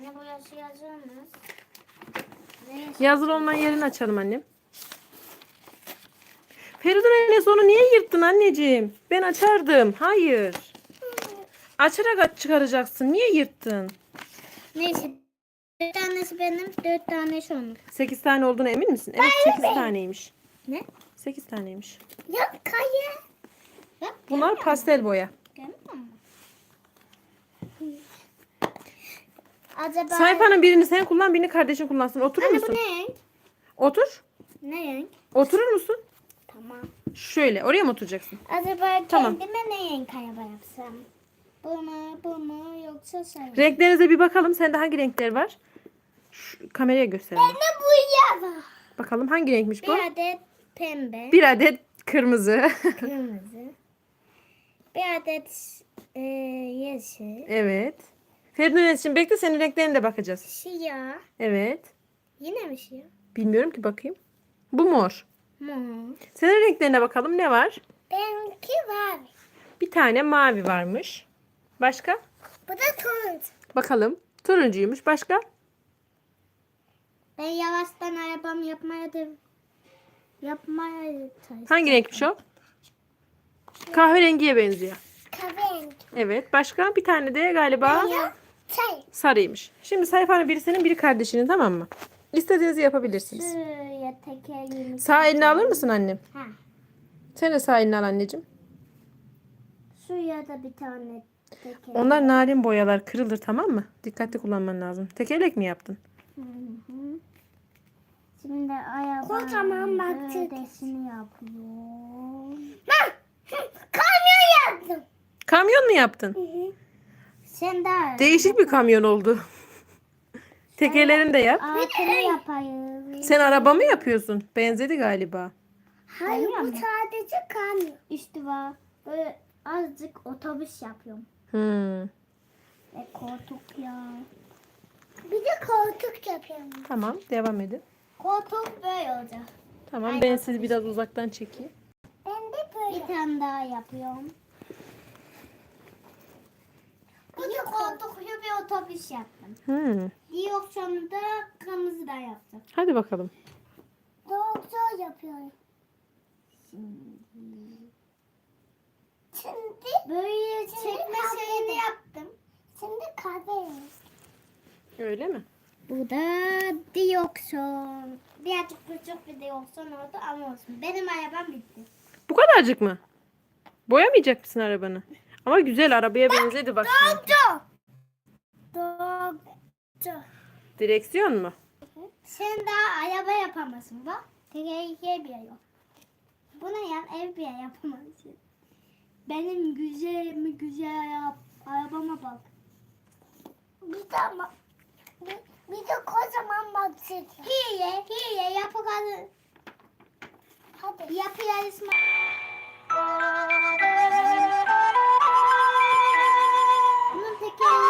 Anne bu yaşı yazıyor muyuz? Ne yaş- Yazılı olmayan yerini açalım annem. Feridun Enes onu niye yırttın anneciğim? Ben açardım. Hayır. Açarak aç çıkaracaksın. Niye yırttın? Neyse. Dört tanesi benim, dört tanesi onun. 8 tane olduğuna emin misin? Evet 8 taneymiş. Ne? 8 taneymiş. Yok. Bak. Bunlar pastel boya. Görmüyor musun? Acaba... Sayfanın birini sen kullan birini kardeşin kullansın. Oturur Anne bu musun? ne renk? Otur. Ne renk? Oturur musun? Tamam. Şöyle oraya mı oturacaksın? Acaba Tamam. kendime ne renk araba yapsam? Bunu, bunu yoksa sen. Renklerinize bir bakalım. Sende hangi renkler var? Şu, kameraya gösterelim. Ne bu ya? Bakalım hangi renkmiş bu? Bir adet pembe, Bir adet kırmızı. kırmızı, bir adet e, yeşil, evet. Feridun Enes'cim bekle senin renklerine de bakacağız. siyah. Evet. Yine mi siyah? Bilmiyorum ki bakayım. Bu mor. Mor. Senin renklerine bakalım ne var? Benimki var. Bir tane mavi varmış. Başka? Bu da turuncu. Bakalım. Turuncuymuş. Başka? Ben yavaştan arabamı yapmaya da yapmaya çalışıyorum. Hangi renkmiş o? Kahverengiye benziyor. Kahverengi. Evet. Başka? Bir tane de galiba Çay. sarıymış. Şimdi sayfanın biri senin biri kardeşinin tamam mı? İstediğinizi yapabilirsiniz. Şuraya tekerleğini. Sağ elini alır mısın annem? Ha. Sen de sağ elini al anneciğim. Şuraya da bir tane tekerlek. Onlar narin boyalar kırılır tamam mı? Dikkatli kullanman lazım. Tekerlek mi yaptın? Hı hı. Şimdi ayağı Kocaman baktık. yapıyorum. Kamyon yaptım. Kamyon mu yaptın? Sen de Değişik bir kamyon oldu. Tekerlerini de yap. altını yapayım. Sen araba mı yapıyorsun? Benzedi galiba. Hayır bu sadece kamyon. Üstü var. Böyle azıcık otobüs yapıyorum. Hmm. Ve koltuk ya. Bir de koltuk yapıyorum. Tamam devam edin. Koltuk böyle olacak. Tamam ben sizi biraz uzaktan çekeyim. Ben de böyle. Bir tane daha yapıyorum. Bu da koltuklu bir otobüs yaptım. Hmm. Direksiyonu da kırmızı da yaptım. Hadi bakalım. Doktor yapıyorum. Şimdi, Böyle çekme şeyini yaptım. şimdi kahve. Öyle mi? Bu da direksiyon. Birazcık küçük bir direksiyon oldu ama olsun. Benim arabam bitti. Bu kadarcık mı? Boyamayacak mısın arabanı? Ama güzel arabaya benzedi bak. şimdi. Doktor. Direksiyon mu? Sen daha araba yapamazsın bak. Tekerleğe bile yok. Buna yan ev bile yapamazsın. Benim güzel mi güzel yap. Arabama bak. Bir de ama bir, bir de kocaman baktık. Hile, hile yapı kadın. Hadi. Yapı yarışma. Bunun tekerlekleri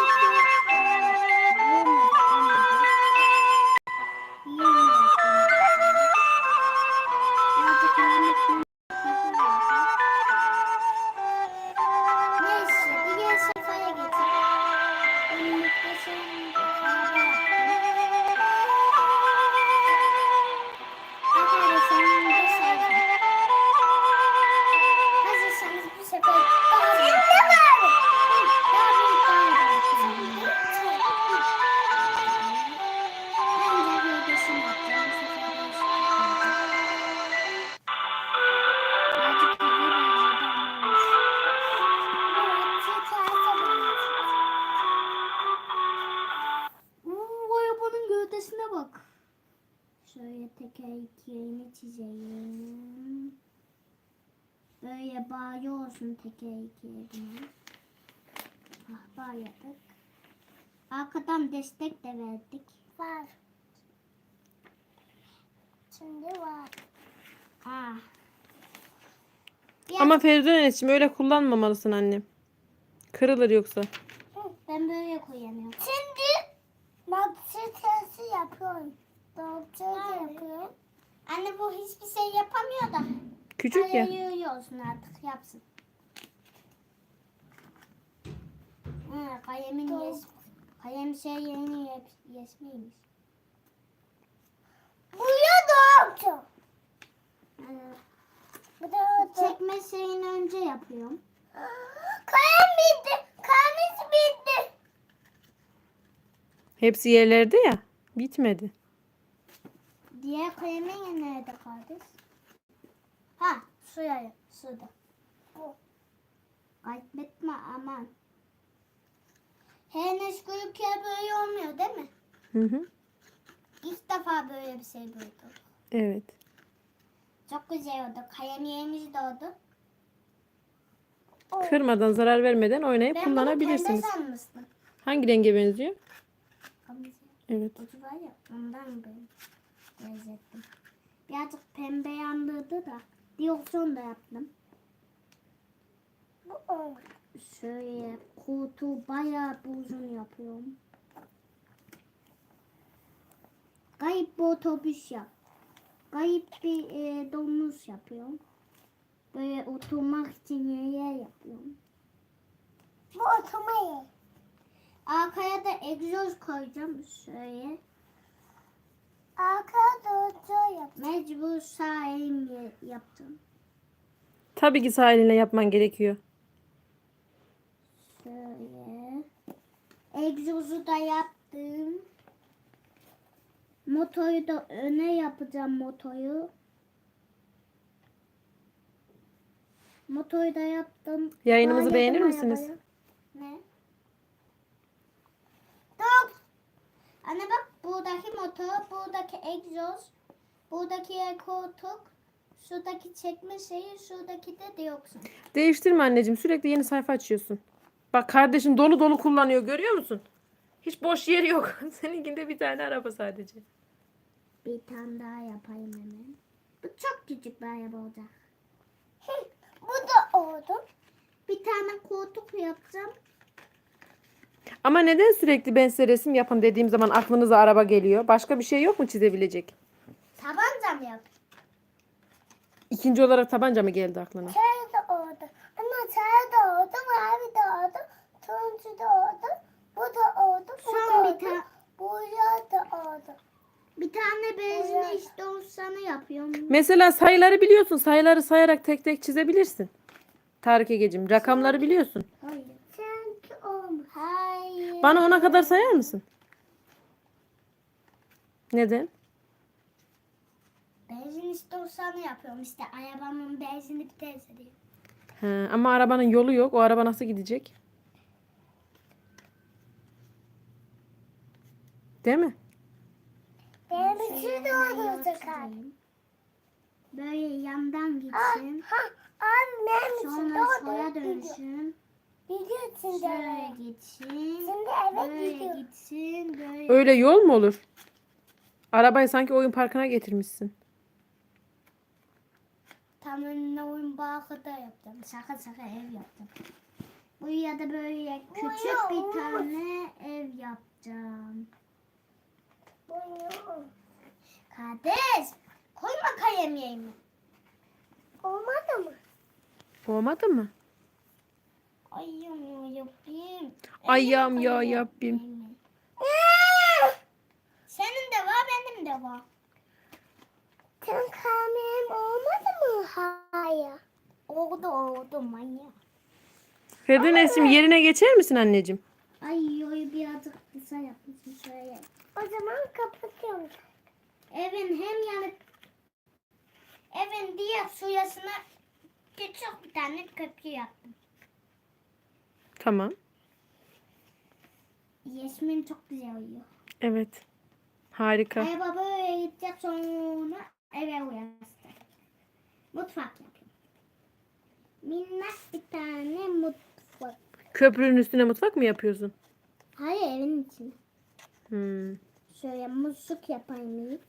Şöyle teker ikiyerini çizeyim. Böyle bağlı olsun teker ikiyerini. Ah bağladık. Arkadan destek de verdik. Var. Şimdi var. Ah. Ama Feridun Enes'ciğim öyle kullanmamalısın annem. Kırılır yoksa. Ben böyle kullanıyorum. Şimdi maksatası yapıyorum. Doktor yapıyorum. Anne bu hiçbir şey yapamıyor da. Küçük ya. Ayırıyorsun artık yapsın. Ha, kalemin Tamam. yes. Kalem şey yeni ye- yesmiymiş. Buraya da oldu. Yani Bu da oldu. çekme şeyini önce yapıyorum. Kalem bitti. Kalemiz bitti. Hepsi yerlerde ya. Bitmedi. Diğer kalemin nerede kardeş? Ha, şuraya, şurada. Bu. Kaybetme aman. Her neşgülken böyle olmuyor değil mi? Hı hı. İlk defa böyle bir şey duydum. Evet. Çok güzel oldu. Kalem yerimiz de oldu. Kırmadan, zarar vermeden oynayıp Ben kullanabilirsiniz. pembe sanmıştım. Hangi renge benziyor? Kırmızı. Evet. Ucu var ya ondan ben benzettim. Birazcık pembe yandırdı da. Diyorsun da yaptım. Şöyle kutu bayağı uzun yapıyorum. Kayıp bir otobüs yap. Kayıp bir e, domuz yapıyorum. Böyle oturmak için yer yapıyorum. Bu oturmayı. Arkaya da egzoz koyacağım şöyle. Arka doğru yap. Mecbur sağ elimle yaptım. Tabii ki sağ elinle yapman gerekiyor. Şöyle. Egzozu da yaptım. Motoru da öne yapacağım motoru. Motoru da yaptım. Yayınımızı Bağladım beğenir misiniz? Ne? Dur. Anne bak buradaki motor, buradaki egzoz, buradaki koltuk, şuradaki çekme şeyi, şuradaki de dioksin. Değiştirme anneciğim. Sürekli yeni sayfa açıyorsun. Bak kardeşin dolu dolu kullanıyor. Görüyor musun? Hiç boş yeri yok. Seninkinde bir tane araba sadece. Bir tane daha yapayım hemen. Bu çok küçük bir araba olacak. Bu da oldu. Bir tane koltuk yapacağım. Ama neden sürekli ben size resim yapın dediğim zaman aklınıza araba geliyor? Başka bir şey yok mu çizebilecek? Tabanca mı yap? İkinci olarak tabanca mı geldi aklına? Sarı da oldu. Ama sarı da oldu. Mavi de oldu. Turuncu da oldu. Bu da oldu. Bu Son da bir oldu. tane Buraya da oldu. bir tane benzin işte olsanı yapıyorum. Mesela sayıları biliyorsun. Sayıları sayarak tek tek çizebilirsin. Tarık Egeciğim rakamları biliyorsun. Hayır. Sanki olmuş. Hayır. Bana ona kadar sayar mısın? Neden? Benzin işte olsanı yapıyorum işte. Arabamın benzini biterse diye. He, ama arabanın yolu yok. O araba nasıl gidecek? Değil mi? Benim için de olacak. çizeyim. Böyle yandan Ha, gitsin. ha, annem için Sonra de sola dönsün. Biliyor için Şöyle de. gitsin. Şimdi eve Böyle gidiyor. gitsin. Böyle. Öyle yol mu olur? Arabayı sanki oyun parkına getirmişsin. Tam önüne oyun bağlı da yaptım. Şaka şaka ev yaptım. Buraya da böyle küçük bir olmaz. tane ev yapacağım. Buyurun. Kardeş koyma kalem yerime. Olmadı mı? Olmadı mı? Ayım ya yapayım. Elim ya yapayım. Senin de var benim de var. Sen kalmem olmadı mı? Hayır. Oldu oldu manyak. Ferdinand'cığım yerine geçer misin anneciğim? Ay yoyu birazcık kısa yapmışım şöyle. O zaman kapatıyorum. Evin hem yanı evin diğer suyasına küçük bir tane köprü yaptım. Tamam. Yasmin çok güzel uyuyor. Evet. Harika. Araba böyle gidecek sonra eve uyansın. Mutfak yapıyorum. Minnak bir tane mutfak. Köprünün üstüne mutfak mı yapıyorsun? Hayır evin içinde. Hmm. Şöyle musluk yapayım ilk.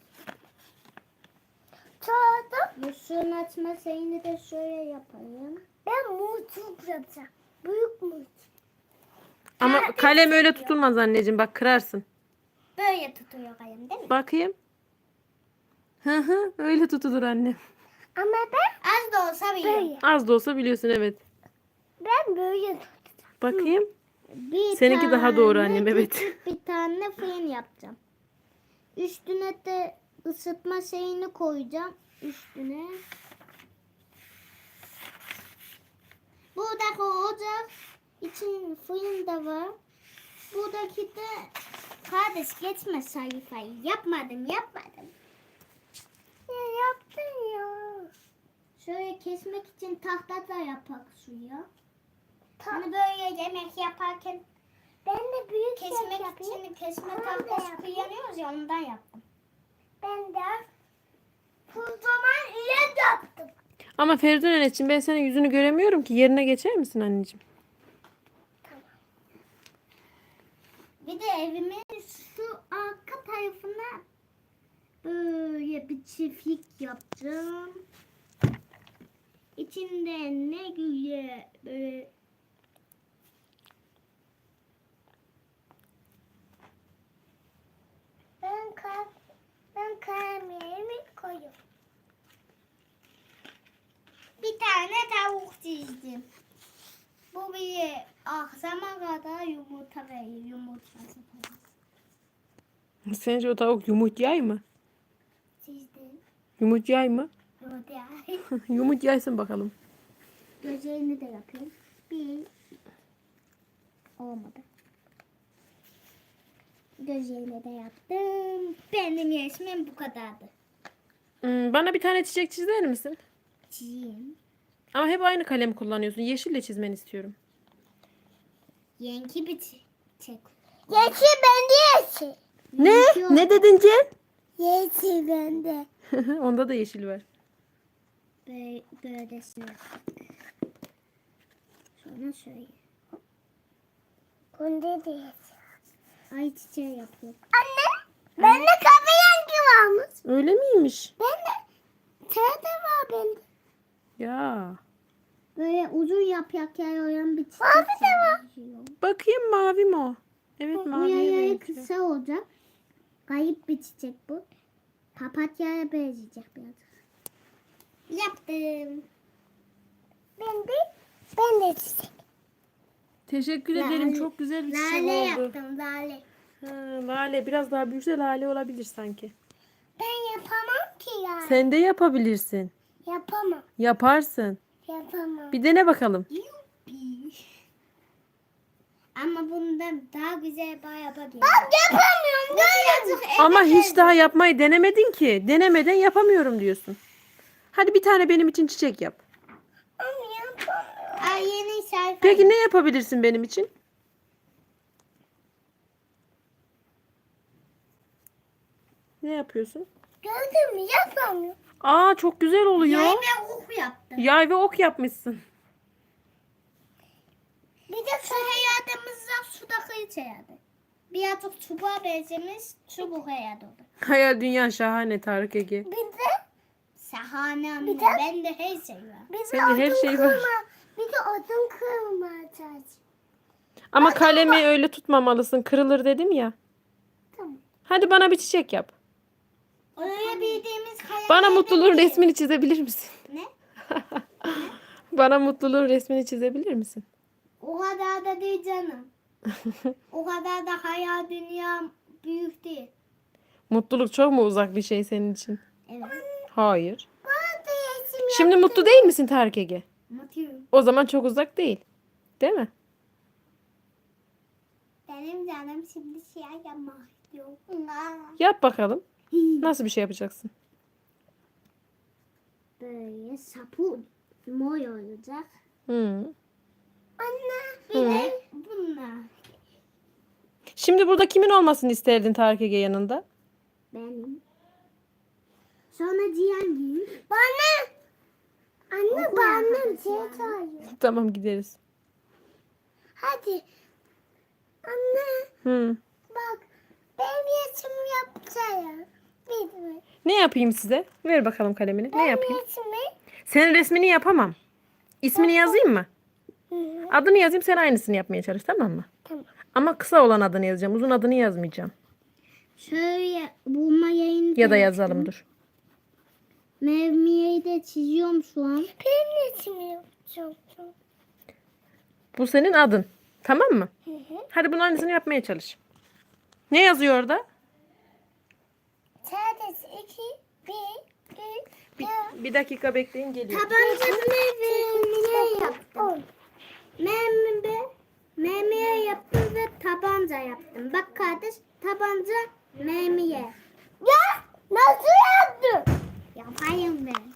Sonra Musluğun açma şeyini de şöyle yapayım. ben mutluluk yapacağım. Büyük mutluluk. Ama kalem öyle tutulmaz anneciğim. Bak kırarsın. Böyle tutuyor kalem değil mi? Bakayım. Hı hı öyle tutulur anne. Ama ben Az da olsa biliyorum. Az da olsa biliyorsun evet. Ben böyle tutacağım. Bakayım. bir Seninki daha doğru tane annem, evet. küçük Bir tane fırın yapacağım. Üstüne de ısıtma şeyini koyacağım. Üstüne. Buradaki ocak için fırın da var. Buradaki de kardeş geçme sayfayı. Yapmadım yapmadım. Ya yaptın ya. Şöyle kesmek için tahta da yapak suya. Ta- Hani böyle yemek yaparken ben de büyük kesmek kesmek yapayım. için kesme tahtası kullanıyoruz ya ondan yaptım. Ben de kocaman ile yaptım. Ama Feridun anneciğim ben senin yüzünü göremiyorum ki. Yerine geçer misin anneciğim? Bir de evimin şu arka tarafına böyle bir çiftlik yapacağım. İçinde ne güzel böyle Ben kar ben kalemlerimi koyuyorum. bir tane tavuk çizdim. Bu bir akşama kadar yumurta veriyor. Yumurtası falan. Sence o tavuk yumurtayay mı? Çizdim. Yumurtayay mı? Yumurta. Yumurtayaysın bakalım. Gözlerini de yapıyorum. Bir. Olmadı. Gözlerini de yaptım. Benim resmim bu kadardı. Hmm, bana bir tane çiçek çizer misin? Çizeyim. Ama hep aynı kalem kullanıyorsun. Yeşille çizmeni istiyorum. Yenki bir çiçek. Yeşil bende yeşil. Ne? Ne dedin Cem? Yeşil bende. Onda da yeşil var. Böyle, böylesine. Sonra şöyle. Kunde de yeşil. Ay çiçeği yapıyorum. Anne. Bende kahve rengi varmış. Öyle miymiş? Bende. Terde var bende. Ya. Böyle uzun yapraklar olan bir çiçek. Mavi de var. Bakayım mavi mi o? Evet Bu mavi. yayağı kısa olacak. Kayıp bir çiçek bu. Papatyaya benzeyecek biraz. Yaptım. Ben de. Ben de çiçek. Teşekkür Lale- ederim. Çok güzel bir çiçek Lale oldu. yaptım lale. Ha, lale biraz daha büyüse lale olabilir sanki. Ben yapamam ki ya. Sen de yapabilirsin. Yapamam. Yaparsın. Yapamam. Bir dene bakalım. Yuppi. Ama bundan daha güzel bağ yapabilirim. Bak yapamıyorum. Böyle. Ama hiç daha yapmayı denemedin ki. Denemeden yapamıyorum diyorsun. Hadi bir tane benim için çiçek yap. Ay yeni sayfa. Peki ne yapabilirsin benim için? Ne yapıyorsun? Gördün mü? Yapamıyorum. Aa çok güzel oluyor. Yay ve ok yaptım. Yay ve ok yapmışsın. Bir de Şu hayatımızda sudaki içeride. Birazcık çubuğa benzemiş çubuk hayat oldu. Hayal dünya şahane Tarık Ege. bir de Sahane anne. Bir de- Ben de her şey var. bir de Sende her odun şey var. kırma. Bir de odun kırma çalışacağım. Ama kalemi öyle tutmamalısın. Kırılır dedim ya. Tamam. Hadi bana bir çiçek yap. Öyle bildiğimiz hayal. Bana mutluluğun resmini çizebilir misin? Ne? Bana mutluluğun resmini çizebilir misin? O kadar da değil canım. o kadar da hayal dünya büyük değil. Mutluluk çok mu uzak bir şey senin için? Evet. Hayır. Şimdi mutlu değil misin Tarık Ege? Mutluyum. O zaman çok uzak değil. Değil mi? Benim canım şimdi şey yapmak istiyor. Yap bakalım. Nasıl bir şey yapacaksın? Böyle sapı mor olacak. Hı. Anne. De bunlar. Şimdi burada kimin olmasını isterdin Tarık Ege yanında? Benim. Sonra Cihangir. Bana. Anne şey yani. soruyor. Tamam gideriz. Hadi. Anne Hı. bak. Benim yapsana. Bir mi? Ne yapayım size? Ver bakalım kalemini. Ne yapayım? Senin resmini yapamam. İsmini yazayım mı? Hı. Adını yazayım sen aynısını yapmaya çalış tamam mı? Tamam. Ama kısa olan adını yazacağım. Uzun adını yazmayacağım. Şöyle bulma yayını Ya da yazalım dur. Mevmiyeyi de çiziyorum şu an. Benim yaşımı yapacağım. Bu senin adın. Tamam mı? Hı hı. Hadi bunun aynısını yapmaya çalış. Ne yazıyor orada? Sadece iki, bir, üç, Bir, bir dakika bekleyin geliyor. Tabancasını meyveye yaptım. Meyve, meyveye yaptım ve tabanca yaptım. Bak kardeş tabanca meyveye. Ya nasıl yaptın? Yapayım ben.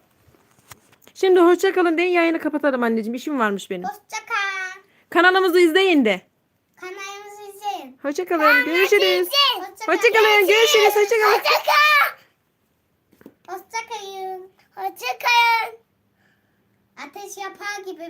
Şimdi hoşça kalın deyin yayını kapatalım anneciğim. İşim varmış benim. Hoşça kal. Kanalımızı izleyin de. Kanalımızı izleyin. Hoşça kalın. Görüşürüz. Hoşça kalın. Görüşürüz. Hoşça kalın. Hoşça kal. Hoşça kalın. Hoşça kal. Ateş yapar gibi